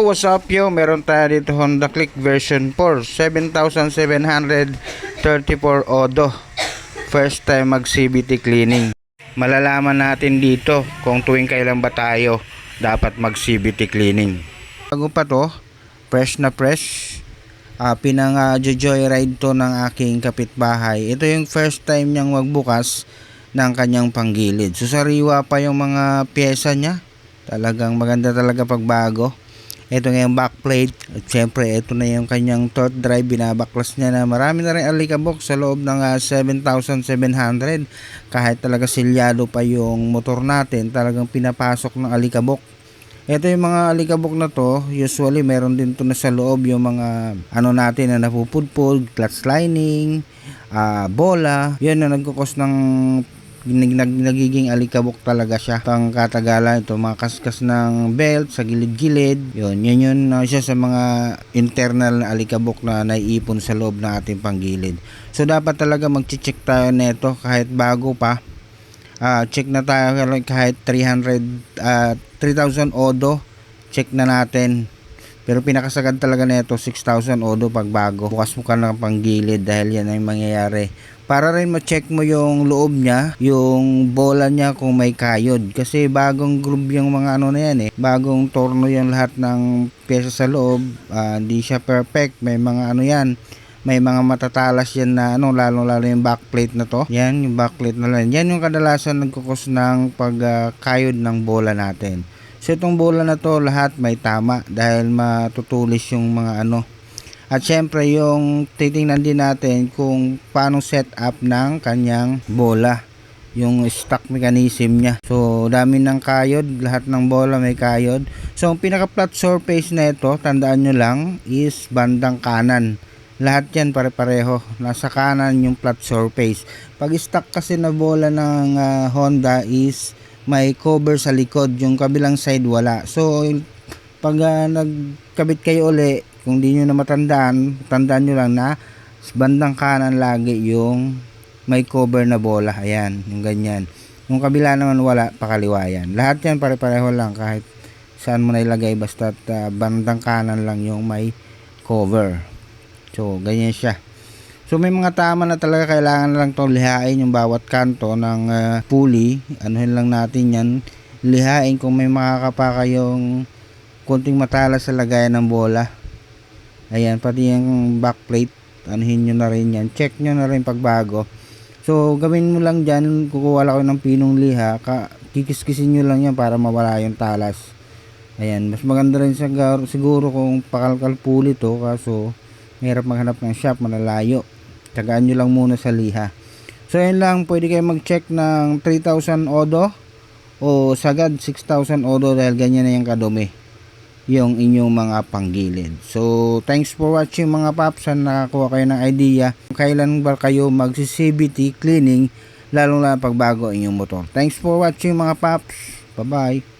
Yo, what's up yo? Meron tayo dito Honda Click version 4, 7,734 odo. First time mag CBT cleaning. Malalaman natin dito kung tuwing kailan ba tayo dapat mag CBT cleaning. Bago pa to, fresh na fresh. Uh, pinang uh, joyride to ng aking kapitbahay. Ito yung first time niyang magbukas ng kanyang panggilid. Susariwa pa yung mga pyesa niya. Talagang maganda talaga pagbago. Ito nga yung backplate. At syempre, ito na yung kanyang torque drive. Binabaklas niya na marami na rin alikabok sa loob ng ah, 7,700. Kahit talaga silyado pa yung motor natin, talagang pinapasok ng alikabok. Ito yung mga alikabok na to, usually meron din to na sa loob yung mga ano natin na napupudpud, clutch lining, ah, bola. Yun na nagkukos ng nag, nag, nagiging alikabok talaga siya. Pang katagalan ito, mga kaskas ng belt sa gilid-gilid. Yun, yun yun uh, siya sa mga internal na alikabok na naiipon sa loob ng ating panggilid. So dapat talaga mag-check tayo nito kahit bago pa. Ah, check na tayo kahit 300 ah, 3,000 odo. Check na natin. Pero pinakasagad talaga nito 6,000 odo pag bago. Bukas mo ka ng panggilid dahil yan ang mangyayari para rin ma-check mo yung loob niya, yung bola niya kung may kayod. Kasi bagong groove yung mga ano na yan eh. Bagong torno yung lahat ng pyesa sa loob. Ah, Hindi siya perfect. May mga ano yan. May mga matatalas yan na ano, lalo lalo yung backplate na to. Yan, yung backplate na lang. Yan yung kadalasan nagkukos ng pagkayod ng bola natin. So itong bola na to lahat may tama dahil matutulis yung mga ano at syempre yung titingnan din natin kung paano set up ng kanyang bola. Yung stock mechanism niya. So dami ng kayod, lahat ng bola may kayod. So ang pinaka flat surface na ito, tandaan nyo lang, is bandang kanan. Lahat yan pare-pareho. Nasa kanan yung flat surface. Pag stock kasi na bola ng uh, Honda is may cover sa likod. Yung kabilang side wala. So pag uh, nagkabit kayo uli, kung di nyo na matandaan, tandaan nyo lang na bandang kanan lagi yung may cover na bola. Ayan, yung ganyan. Yung kabila naman wala, pakaliwa yan. Lahat yan pare-pareho lang kahit saan mo na ilagay basta uh, bandang kanan lang yung may cover. So, ganyan siya. So, may mga tama na talaga kailangan lang itong lihain yung bawat kanto ng uh, pulley. Anuhin lang natin yan. Lihain kung may makakapa kayong kunting matalas sa lagayan ng bola. Ayan pati yung backplate anuhin nyo na rin yan. Check nyo na rin pagbago. So gawin mo lang dyan kukuha lang ng pinong liha ka, kikiskisin nyo lang yan para mawala yung talas. Ayan mas maganda rin siguro, siguro kung pakalkal puli to kaso mahirap maghanap ng shop malalayo tagaan nyo lang muna sa liha so yun lang pwede kayo mag check ng 3,000 odo o sagad 6,000 odo dahil ganyan na yung kadumi yung inyong mga panggilid. So, thanks for watching mga paps. Sana nakakuha kayo ng idea kailan ba kayo mag-CBT cleaning lalo na pagbago inyong motor. Thanks for watching mga paps. Bye-bye.